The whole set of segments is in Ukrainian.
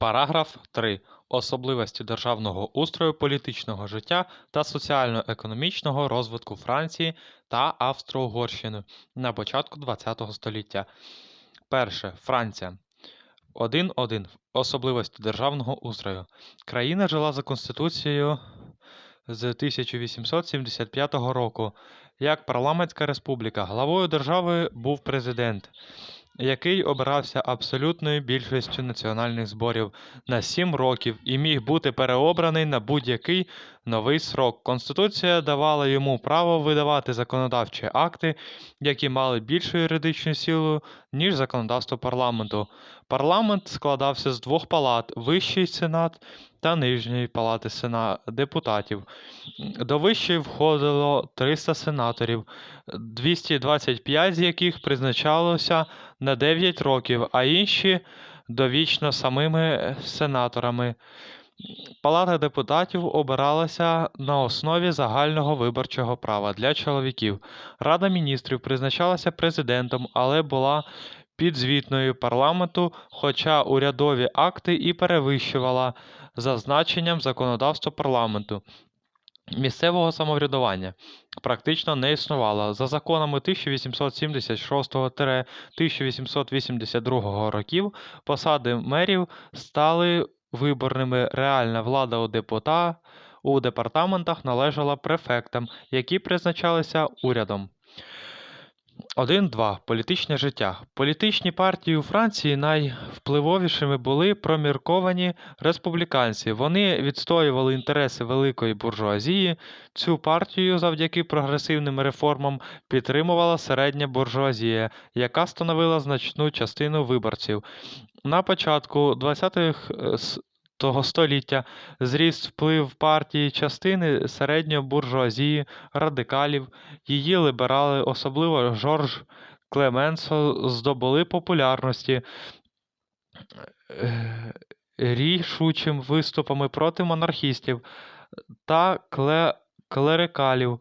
Параграф 3. Особливості державного устрою, політичного життя та соціально-економічного розвитку Франції та Австро-Угорщини на початку ХХ століття. Перше. Франція. 1.1. Особливості державного устрою. Країна жила за Конституцією з 1875 року як парламентська республіка. Главою держави був президент, який обирався абсолютною більшістю національних зборів на 7 років і міг бути переобраний на будь-який новий срок. Конституція давала йому право видавати законодавчі акти, які мали більшу юридичну силу, ніж законодавство парламенту. Парламент складався з двох палат: Вищий сенат та Нижньої палати депутатів. До вищої входило 300 сенаторів, 225 з яких призначалося на 9 років, а інші довічно самими сенаторами. Палата депутатів обиралася на основі загального виборчого права для чоловіків. Рада міністрів призначалася президентом, але була підзвітною парламенту, хоча урядові акти і перевищувала за значенням законодавство парламенту. Місцевого самоврядування практично не існувало. За законами 1876-1882 років посади мерів стали виборними. Реальна влада у депута у департаментах належала префектам, які призначалися урядом. 1.2. Політичне життя. Політичні партії у Франції найвпливовішими були промірковані республіканці. Вони відстоювали інтереси великої буржуазії. Цю партію завдяки прогресивним реформам підтримувала середня буржуазія, яка становила значну частину виборців. На початку 20-х того століття. Зріс вплив партії частини середньої буржуазії, радикалів, її ліберали, особливо Жорж Клеменсо, здобули популярності е, рішучим виступами проти монархістів та кле... клерикалів,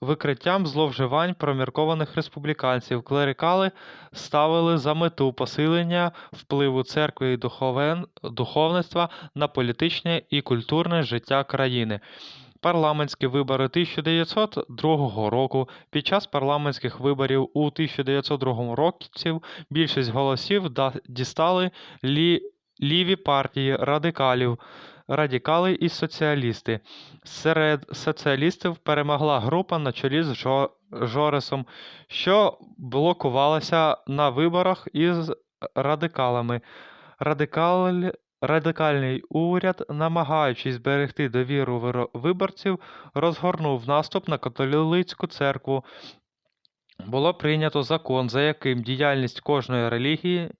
викриттям зловживань проміркованих республіканців. Клерикали ставили за мету посилення впливу церкви і духовництва на політичне і культурне життя країни. Парламентські вибори 1902 року. Під час парламентських виборів у 1902 році більшість голосів дістали лі... ліві партії радикалів радикали і соціалісти. Серед соціалістів перемогла група на чолі з Жо... Жоресом, що блокувалася на виборах із радикалами. Радикаль... Радикальний уряд, намагаючись зберегти довіру виборців, розгорнув наступ на католицьку церкву. Було прийнято закон, за яким діяльність кожної релігії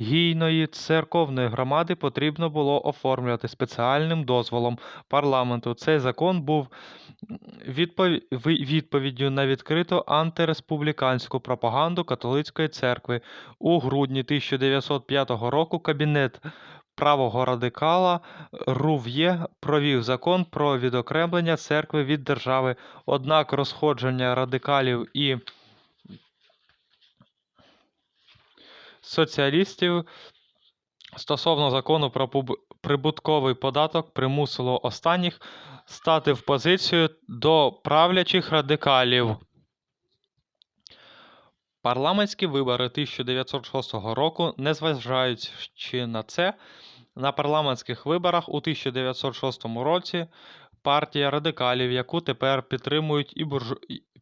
гійної церковної громади потрібно було оформлювати спеціальним дозволом парламенту. Цей закон був відповіддю на відкриту антиреспубліканську пропаганду католицької церкви. У грудні 1905 року кабінет правого радикала Рув'є провів закон про відокремлення церкви від держави, однак розходження радикалів і соціалістів стосовно закону про прибутковий податок примусило останніх стати в позицію до правлячих радикалів. Парламентські вибори 1906 року, незважаючи на це, на парламентських виборах у 1906 році партія радикалів, яку тепер підтримують і бурж...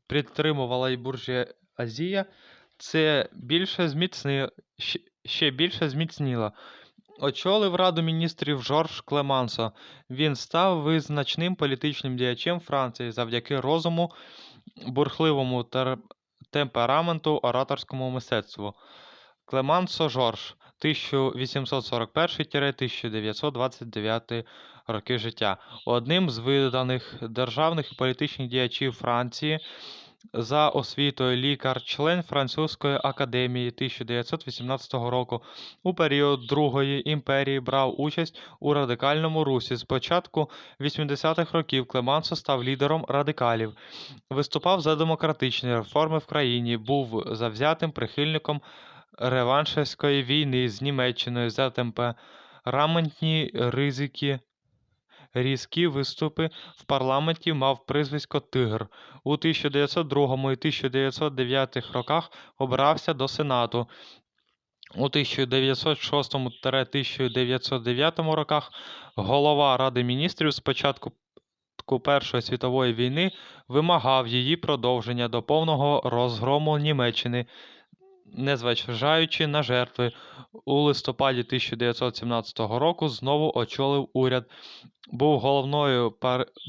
підтримувала і буржуазія, це більше зміцни... ще більше зміцніло. Очолив Раду міністрів Жорж Клемансо. Він став визначним політичним діячем Франції завдяки розуму, бурхливому тер... темпераменту, ораторському мистецтву. Клемансо Жорж 1841-1929 роки життя. Одним з виданих державних і політичних діячів Франції. За освітою лікар, член Французької академії 1918 року. У період Другої імперії брав участь у радикальному русі. З початку 80-х років Клемансо став лідером радикалів, виступав за демократичні реформи в країні, був завзятим прихильником реваншерської війни з Німеччиною за рамантні ризики, різкі виступи в парламенті мав прізвисько «Тигр». У 1902 і 1909 роках обирався до Сенату. У 1906-1909 роках голова Ради міністрів з початку Першої світової війни вимагав її продовження до повного розгрому Німеччини, незважаючи на жертви. У листопаді 1917 року знову очолив уряд. Був, головною,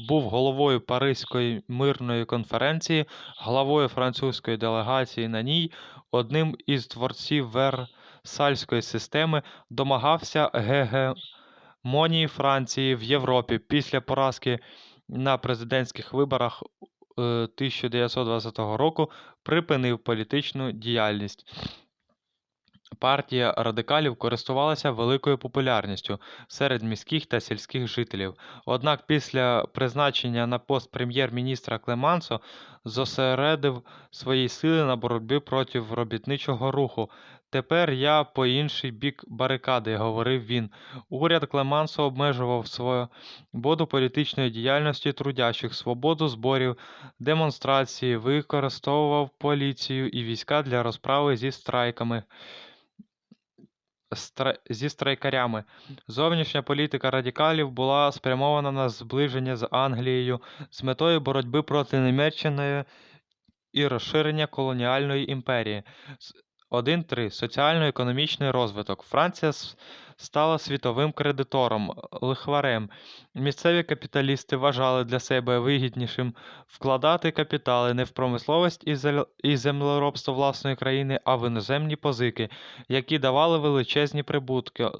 був головою Паризької мирної конференції, главою французької делегації на ній, одним із творців Версальської системи, домагався гегемонії Франції в Європі після поразки на президентських виборах 1920 року припинив політичну діяльність. Партія радикалів користувалася великою популярністю серед міських та сільських жителів. Однак після призначення на пост прем'єр-міністра Клемансо зосередив свої сили на боротьбі проти робітничого руху. Тепер я по інший бік барикади, говорив він. Уряд Клемансо обмежував свободу політичної діяльності трудящих, свободу зборів, демонстрації, використовував поліцію і війська для розправи зі страйками зі страйкарями. Зовнішня політика радикалів була спрямована на зближення з Англією з метою боротьби проти Німеччини і розширення колоніальної імперії. 1.3. Соціально-економічний розвиток. Франція стала світовим кредитором, лихварем. Місцеві капіталісти вважали для себе вигіднішим вкладати капітали не в промисловість і землеробство власної країни, а в іноземні позики, які давали величезні прибутки.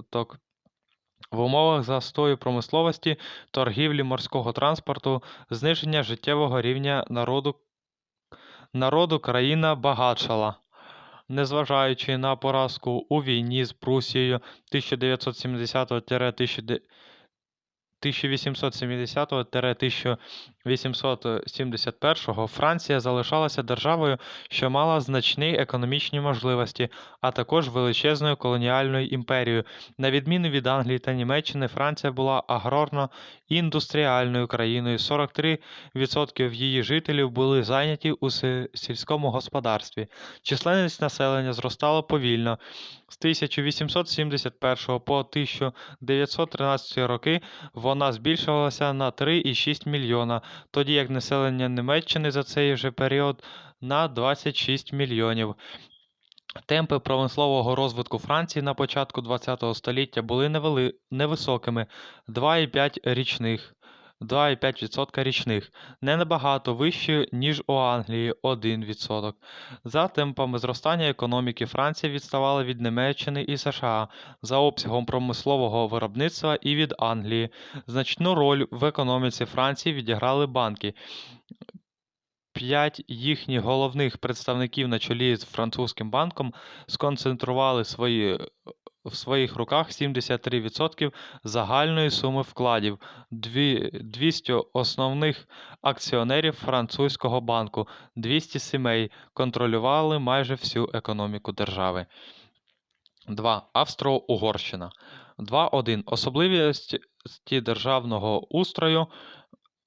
В умовах застою промисловості, торгівлі морського транспорту, зниження життєвого рівня народу, народу країна багатшала незважаючи на поразку у війні з Прусією 1970-1990 1870-1871 Франція залишалася державою, що мала значні економічні можливості, а також величезною колоніальною імперією. На відміну від Англії та Німеччини, Франція була аграрно-індустріальною країною. 43% її жителів були зайняті у сільському господарстві. Численність населення зростала повільно. З 1871 по 1913 роки вона збільшувалася на 3,6 мільйона, тоді як населення Німеччини за цей же період на 26 мільйонів. Темпи промислового розвитку Франції на початку ХХ століття були невели... невисокими 2,5 річних. 2,5% річних, не набагато вищою, ніж у Англії 1%. За темпами зростання економіки Франція відставала від Німеччини і США за обсягом промислового виробництва і від Англії. Значну роль в економіці Франції відіграли банки. П'ять їхніх головних представників на чолі з французьким банком сконцентрували свої в своїх руках 73% загальної суми вкладів, 200 основних акціонерів французького банку, 200 сімей контролювали майже всю економіку держави. 2. Австро-Угорщина. 2.1. Особливості державного устрою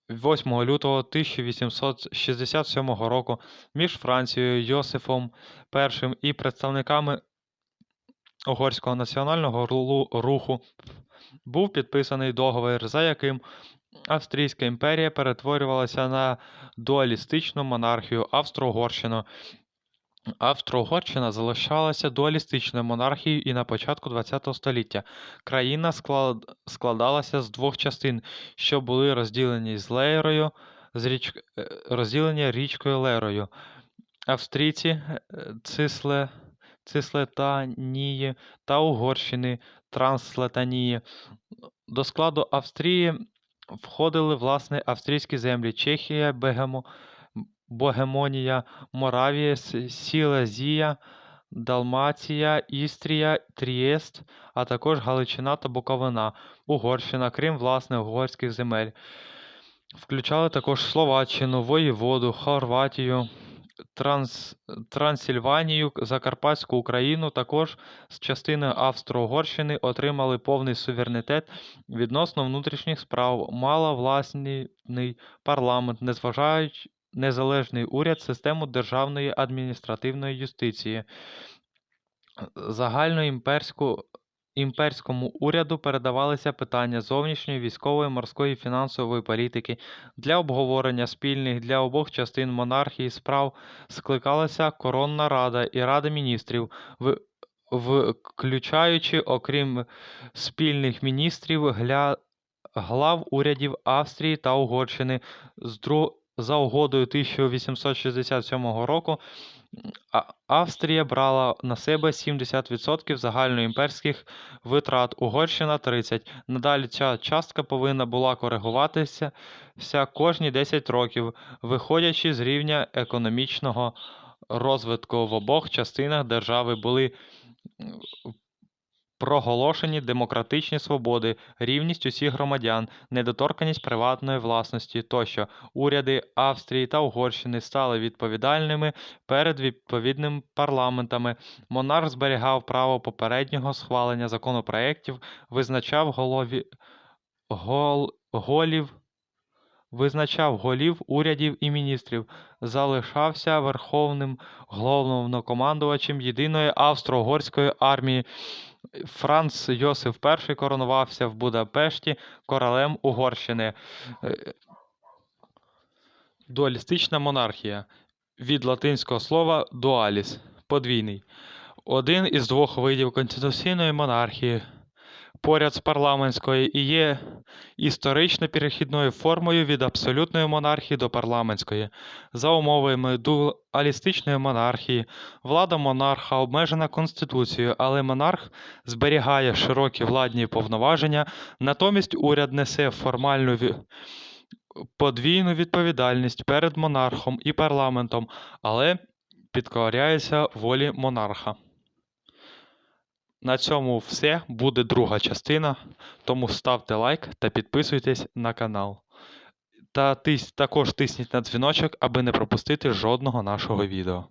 8 лютого 1867 року між Францією Йосифом І і представниками Угорського національного руху був підписаний договір, за яким Австрійська імперія перетворювалася на дуалістичну монархію Австро-Угорщину. Австро-Угорщина залишалася дуалістичною монархією і на початку ХХ століття. Країна складалася з двох частин, що були розділені з Лейрою, з річ... Е, розділені річкою Лерою. Австрійці е, Цисле Цислетанії та Угорщини Транслатанії. До складу Австрії входили власне австрійські землі Чехія, Бегемо, Богемонія, Моравія, Сілезія, Далмація, Істрія, Трієст, а також Галичина та Буковина, Угорщина, крім власне угорських земель. Включали також Словаччину, Воєводу, Хорватію, Транс... Трансильванію, Закарпатську Україну також з частиною Австро-Угорщини отримали повний суверенітет відносно внутрішніх справ, мала власний парламент, незважаючи незалежний уряд, систему державної адміністративної юстиції. Загальноімперську імперському уряду передавалися питання зовнішньої, військової, морської фінансової політики. Для обговорення спільних для обох частин монархії справ скликалася Коронна Рада і Рада міністрів, включаючи, окрім спільних міністрів, глав урядів Австрії та Угорщини. З. За угодою 1867 року Австрія брала на себе 70% загальноімперських витрат, Угорщина 30%. Надалі ця частка повинна була коригуватися кожні 10 років, виходячи з рівня економічного розвитку в обох частинах держави були проголошені демократичні свободи, рівність усіх громадян, недоторканність приватної власності тощо. Уряди Австрії та Угорщини стали відповідальними перед відповідними парламентами. Монарх зберігав право попереднього схвалення законопроєктів, визначав голові... гол... голів визначав голів урядів і міністрів, залишався верховним головнокомандувачем єдиної австро-угорської армії. Франц Йосиф І коронувався в Будапешті королем Угорщини. Е, Дуалістична монархія від латинського слова дуаліс подвійний. Один із двох видів конституційної монархії поряд з парламентською і є історично перехідною формою від абсолютної монархії до парламентської. За умовами дуалістичної монархії влада монарха обмежена Конституцією, але монарх зберігає широкі владні повноваження, натомість уряд несе формальну подвійну відповідальність перед монархом і парламентом, але підкоряється волі монарха. На цьому все. Буде друга частина. Тому ставте лайк та підписуйтесь на канал. Та також тисніть на дзвіночок, аби не пропустити жодного нашого відео.